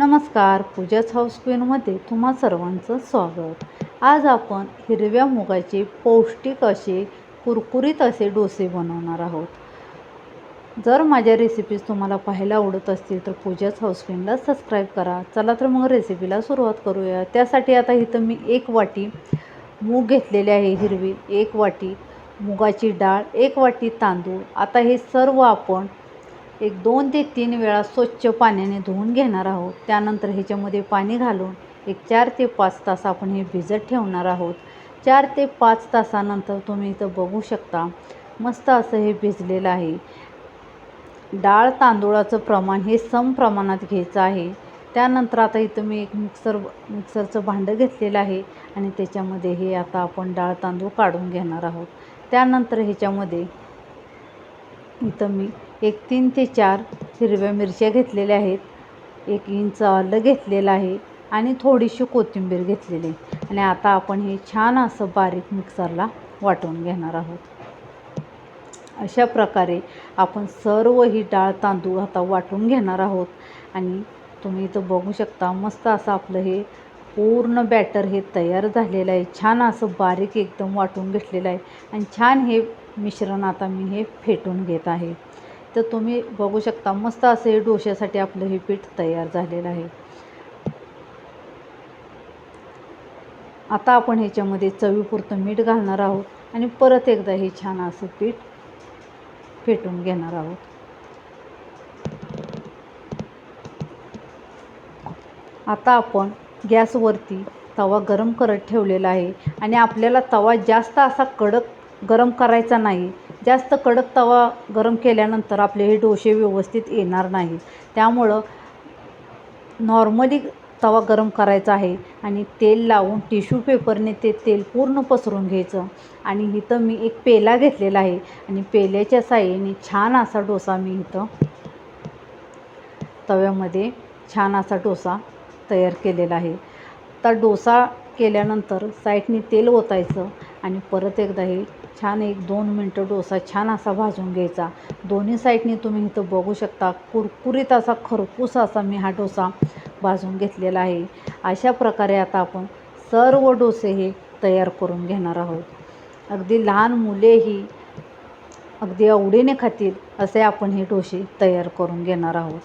नमस्कार पूजाच हाऊस क्वीनमध्ये तुम्हा सर्वांचं स्वागत. आज आपण हिरव्या मुगाचे पौष्टिक असे कुरकुरीत असे डोसे बनवणार आहोत. जर माझ्या रेसिपीज तुम्हाला पाहायला आवडत असतील तर पूजाच हाऊस क्वीनला सबस्क्राईब करा. चला तर मग रेसिपीला सुरुवात करूया. त्यासाठी आता इथं मी एक वाटी मूग घेतलेले आहे हिरवी एक वाटी मुगाची डाळ एक वाटी तांदूळ. आता हे सर्व आपण एक दोन ते तीन वेळा स्वच्छ पाण्याने धुवून घेणार आहोत. त्यानंतर ह्याच्यामध्ये पाणी घालून एक चार ते पाच तास आपण हे भिजत ठेवणार आहोत. चार ते पाच तासानंतर तुम्ही इथं बघू शकता मस्त असं हे भिजलेलं आहे. डाळ तांदूळाचं प्रमाण हे सम प्रमाणात घ्यायचं आहे. त्यानंतर आता इथं मी एक मिक्सर मिक्सरचं भांडं घेतलेलं आहे आणि त्याच्यामध्ये हे आता आपण डाळ तांदूळ काढून घेणार आहोत. त्यानंतर ह्याच्यामध्ये इथं मी एक तीन ते चार हिरव्या मिरच्या घेतलेल्या आहेत. एक इंच आलं घेतलेलं आहे आणि थोडीशी कोथिंबीर घेतलेली आहे. आणि आता आपण हे छान असं बारीक मिक्सरला वाटून घेणार आहोत. अशा प्रकारे आपण सर्व ही डाळ तांदूळ आता वाटून घेणार आहोत. आणि तुम्ही इथं बघू शकता मस्त असं आपलं हे पूर्ण बॅटर हे तयार झालेलं आहे. छान असं बारीक एकदम वाटून घेतलेलं आहे. आणि छान हे मिश्रण आता मी हे फेटून घेत आहे. तर तुम्ही बघू शकता मस्त असं हे डोश्यासाठी आपलं हे पीठ तयार झालेलं आहे. आता आपण ह्याच्यामध्ये चवीपुरतं मीठ घालणार आहोत आणि परत एकदा हे छान असं पीठ फेटून घेणार आहोत. आता आपण गॅसवरती तवा गरम करत ठेवलेला आहे आणि आपल्याला तवा जास्त असा कडक गरम करायचा नाही. जास्त कडक तवा गरम केल्यानंतर आपले हे डोसे व्यवस्थित येणार नाही. त्यामुळं नॉर्मली तवा गरम करायचा आहे आणि तेल लावून टिश्यू पेपरने ते तेल पूर्ण पसरून घ्यायचं. आणि इथं मी एक पेला घेतलेला आहे आणि पेल्याच्या साहाय्याने छान असा डोसा मी इथं तव्यामध्ये छान असा डोसा तयार केलेला आहे. तर डोसा केल्यानंतर साईडने तेल ओतायचं आणि परत एकदा हे छान एक दोन मिनटं डोसा छान असा भाजून घ्यायचा. दोन्ही साईडनी तुम्ही इथं बघू शकता कुरकुरीत असा खरपूस असा मी हा डोसा भाजून घेतलेला आहे. अशा प्रकारे आता आपण सर्व डोसे हे तयार करून घेणार आहोत. अगदी लहान मुलेही अगदी आवडीने खातील असे आपण हे डोसे तयार करून घेणार आहोत.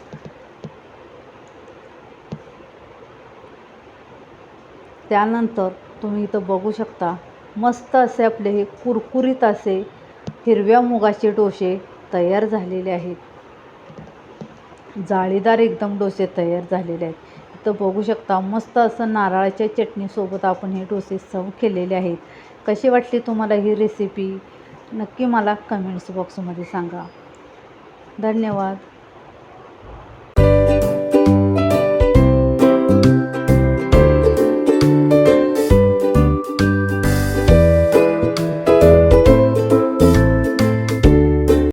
त्यानंतर तुम्ही इथं बघू शकता मस्त असे आपले हे कुरकुरीत असे हिरव्या मुगाचे डोसे तयार झालेले आहेत. जाळीदार एकदम डोसे तयार झालेले आहेत. इथं बघू शकता मस्त असं नारळाच्या चटणीसोबत आपण हे डोसे सर्व केलेले आहेत. कशी वाटली तुम्हाला ही रेसिपी नक्की मला कमेंट्स बॉक्समध्ये सांगा. धन्यवाद.